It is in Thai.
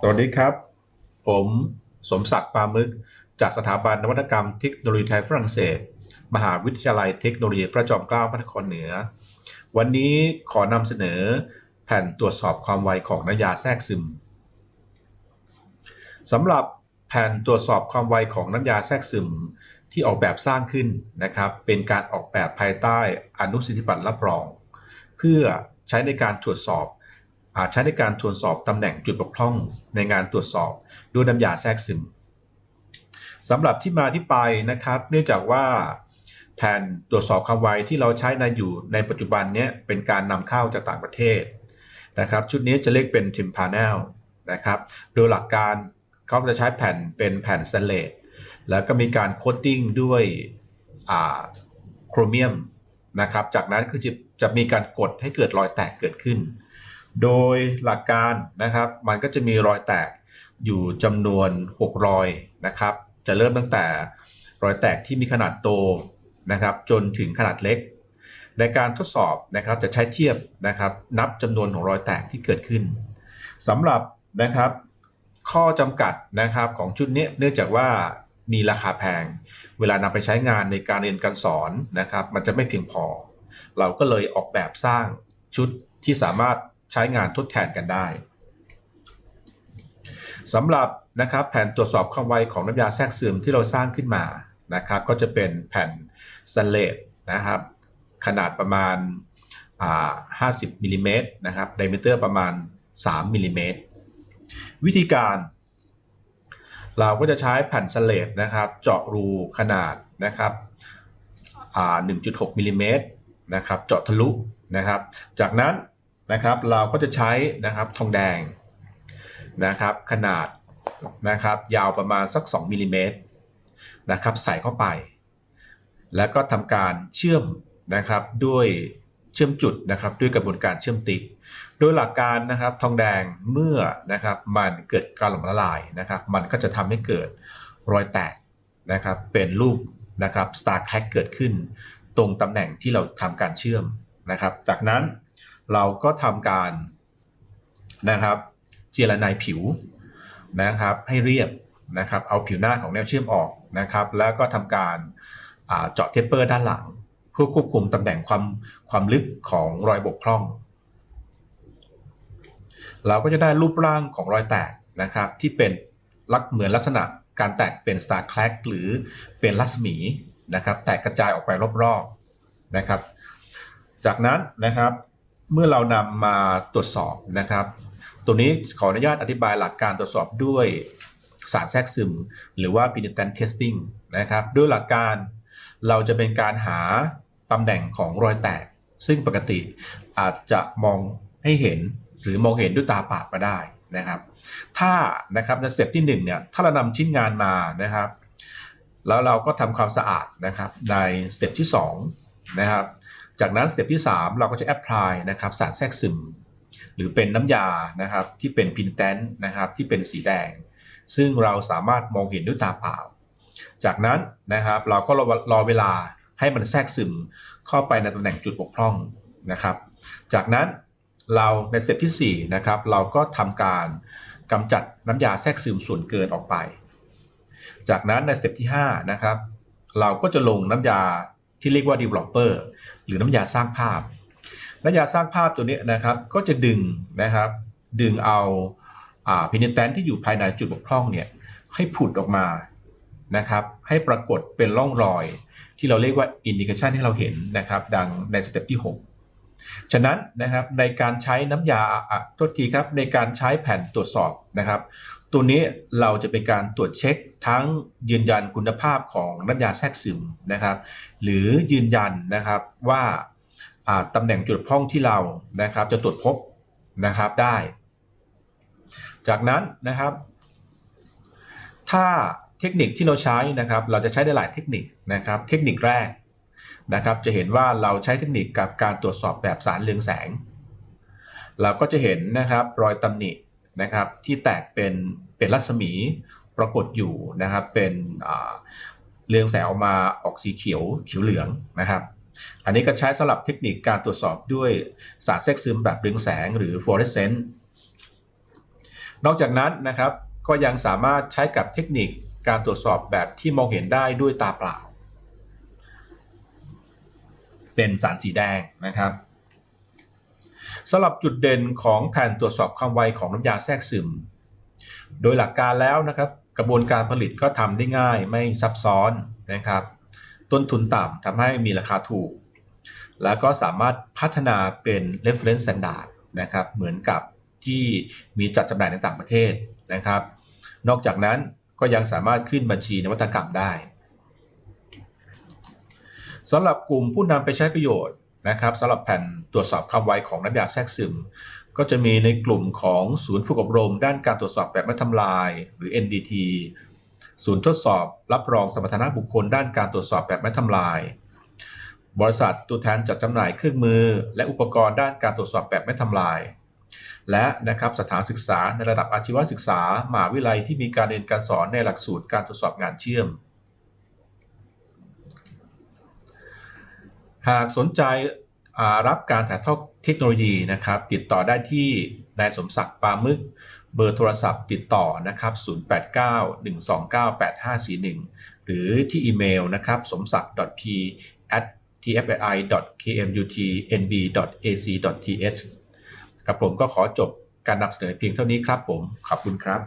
สวัสดีครับ ผมสมศักดิ์ปามึก จากสถาบันนวัตกรรมเทคโนโลยีไทยฝรั่งเศส มหาวิทยาลัยเทคโนโลยีพระจอมเกล้าพระนครเหนือ วันนี้ขอนำเสนอแผ่นตรวจสอบความไวของน้ำยาแทรกซึมสำหรับแผ่นตรวจสอบความไวของน้ำยาแทรกซึมที่ออกแบบสร้างขึ้นนะครับ เป็นการออกแบบภายใต้อนุสิทธิบัตรรับรอง เพื่อใช้ในการตรวจสอบ อาใช้ในการตรวจสอบตำแหน่งจุดบกพร่องในงานตรวจสอบด้วยน้ำยาแทรกซึมสำหรับที่มาที่ไปนะครับ เนื่องจากว่าแผ่นตรวจสอบความไวที่เราใช้ในอยู่ในปัจจุบันเนี้เป็นการนำเข้าจากต่างประเทศนะครับ ชุดนี้จะเรียกเป็น Tim Panel นะครับ โดยหลักการเขาจะใช้แผ่นเป็นแผ่นสเลสแล้วก็มีการโคตติ้งด้วยโครเมียมนะครับ จากนั้นคือจะจะมีการกดให้เกิดรอยแตกเกิดขึ้น โดยหลักการนะครับมันก็จะมีรอยแตกอยู่จำนวน 6 รอยนะครับ จะเริ่มตั้งแต่รอยแตกที่มีขนาดโตนะครับ จนถึงขนาดเล็ก ในการทดสอบนะครับจะใช้เทียบนะครับ นับจำนวนของรอยแตกที่เกิดขึ้นสำหรับนะครับ ข้อจำกัดนะครับของชุดนี้เนื่องจากว่ามีราคาแพง เวลานำไปใช้งานในการเรียนการสอนนะครับ มันจะไม่เพียงพอ เราก็เลยออกแบบสร้างชุดที่สามารถ ใช้งานทดแทนกันได้สำหรับนะครับแผ่นตรวจสอบความไวของน้ำยาแทรกซึมที่เราสร้างขึ้นมานะครับ ก็จะเป็นแผ่นสเลตนะครับ ขนาดประมาณ 50มิลลิเมตรนะครับไดเมเตอร์ประมาณ 3มิลลิเมตรวิธีการ เราก็จะใช้แผ่นสเลตนะครับ เจาะรูขนาดนะครับ1.6มิลลิเมตรนะครับ เจาะทะลุนะครับ จากนั้น นะครับ เราก็จะใช้นะครับทองแดงนะครับ ขนาดนะครับยาวประมาณสัก 2มิลลิเมตรนะครับใส่เข้าไป แล้วก็ทำการเชื่อมนะครับด้วยเชื่อมจุดนะครับด้วยกระบวนการเชื่อมติด โดยหลักการนะครับทองแดงเมื่อนะครับมันเกิดการหลอมละลายนะครับ มันก็จะทำให้เกิดรอยแตกนะครับเป็นรูปนะครับ star crack เกิดขึ้น ตรงตำแหน่งที่เราทำการเชื่อมนะครับ จากนั้น เราก็ทำการนะครับเจรไนผิวนะครับ ให้เรียบนะครับ เอาผิวหน้าของแนวเชื่อมออกนะครับ แล้วก็ทำการเจาะเทปเปอร์ด้านหลัง เพื่อควบคุมตำแหน่งความความลึกของรอยบกพร่อง เราก็จะได้รูปร่างของรอยแตกนะครับ ที่เป็นลักเหมือนลักษณะการแตกเป็นสตาร์แคลกหรือเป็นรัศมีนะครับ แตกกระจายออกไปรอบๆนะครับ จากนั้นนะครับ เมื่อเรานำมาตรวจสอบนะครับ ตัวนี้ขออนุญาตอธิบายหลักการตรวจสอบด้วยสารแทรกซึม หรือว่า penetrant testing นะครับด้วยหลักการเราจะเป็นการหาตำแหน่งของรอยแตก ซึ่งปกติอาจจะมองให้เห็นหรือมองเห็นด้วยตาเปล่าก็ได้นะครับ ถ้านะครับในสเต็ปที่1เนี่ยถ้าเรานำชิ้นงานมานะครับ แล้วเราก็ทำความสะอาดนะครับในสเต็ปที่2นะครับ จากนั้นสเต็ปที่ 3 เราก็จะแอพพลายนะครับสารแทรกซึม หรือเป็นน้ำยานะครับที่เป็นพินแตนนะครับที่เป็นสีแดง ซึ่งเราสามารถมองเห็นด้วยตาเปล่า จากนั้นนะครับเราก็รอรอเวลาให้มันแทรกซึมเข้าไปในตำแหน่งจุดบกพร่องนะครับ จากนั้นเราในสเต็ปที่4นะครับเราก็ทำการกำจัดน้ำยาแทรกซึมส่วนเกินออกไป จากนั้นในสเต็ปที่5นะครับเราก็จะลงน้ำยา ที่เรียกว่า developer หรือน้ำยาสร้างภาพ น้ำยาสร้างภาพตัวนี้นะครับก็จะดึงนะครับดึงเอาพินิแตนที่อยู่ภายในจุดบกพร่องเนี่ยให้ผุดออกมานะครับให้ปรากฏเป็นร่องรอย ที่เราเรียกว่าอินดิเคชันที่เราเห็นนะครับดังในสเต็ปที่ 6 ฉะนั้นนะครับในการใช้น้ำยาโทษทีครับในการใช้แผ่นตรวจสอบนะครับ ตัวนี้เราจะเป็นการตรวจเช็คทั้งยืนยันคุณภาพของน้ำยาแทรกซึมนะครับ หรือยืนยันนะครับว่าตำแหน่งจุดพ่องที่เรานะครับ จะตรวจพบนะครับได้ จากนั้นนะครับ ถ้าเทคนิคที่เราใช้นะครับ เราจะใช้ได้หลายเทคนิคนะครับ เทคนิคแรก นะครับจะเห็นว่าเราใช้เทคนิคกับการตรวจสอบแบบสารเรืองแสง เราก็จะเห็นนะครับรอยตำหนินะครับที่แตกเป็นเป็นรัศมีปรากฏอยู่นะครับเป็นเรืองแสงออกมาออกสีเขียวเขียวเหลืองนะครับ อันนี้ก็ใช้สำหรับเทคนิคการตรวจสอบด้วยสารแทรกซึมแบบเรืองแสงหรือฟลูออเรสเซนต์นอกจากนั้นนะครับก็ยังสามารถใช้กับเทคนิคการตรวจสอบแบบที่มองเห็นได้ด้วยตาเปล่า เป็นสารสีแดงนะครับสำหรับจุดเด่นของแผ่นตรวจสอบความไวของน้ำยาแทรกซึม โดยหลักการแล้วนะครับ กระบวนการผลิตก็ทำได้ง่ายไม่ซับซ้อนนะครับ ต้นทุนต่ำทำให้มีราคาถูก แล้วก็สามารถพัฒนาเป็น reference standard นะครับเหมือนกับที่มีจัดจำหน่ายในต่างประเทศนะครับ นอกจากนั้นก็ยังสามารถขึ้นบัญชีนวัตกรรมได้ สำหรับกลุ่มผู้นำไปใช้ประโยชน์นะครับสำหรับแผ่นตรวจสอบความไวของน้ำยาแทรกซึม ก็จะมีในกลุ่มของศูนย์ฝึกอบรม ด้านการตรวจสอบแบบไม่ทำลาย หรือ NDT ศูนย์ทดสอบ รับรองสมรรถนะบุคคล ด้านการตรวจสอบแบบไม่ทำลาย บริษัทตัวแทนจัดจำหน่ายเครื่องมือ และอุปกรณ์ด้านการตรวจสอบแบบไม่ทำลาย และนะครับสถานศึกษาในระดับอาชีวศึกษามหาวิทยาลัยที่มีการเรียนการสอนในหลักสูตรการตรวจสอบงานเชื่อม หากสนใจรับการถ่ายทอดเทคโนโลยีนะครับ ติดต่อได้ที่นายสมศักดิ์ปามึก เบอร์โทรศัพท์ติดต่อนะครับ 089-129-8541 หรือที่อีเมลนะครับสมศักดิ์ p at tfi.kmutnb.ac.th กับผมก็ขอจบการนำเสนอเพียงเท่านี้ครับผม ขอบคุณครับ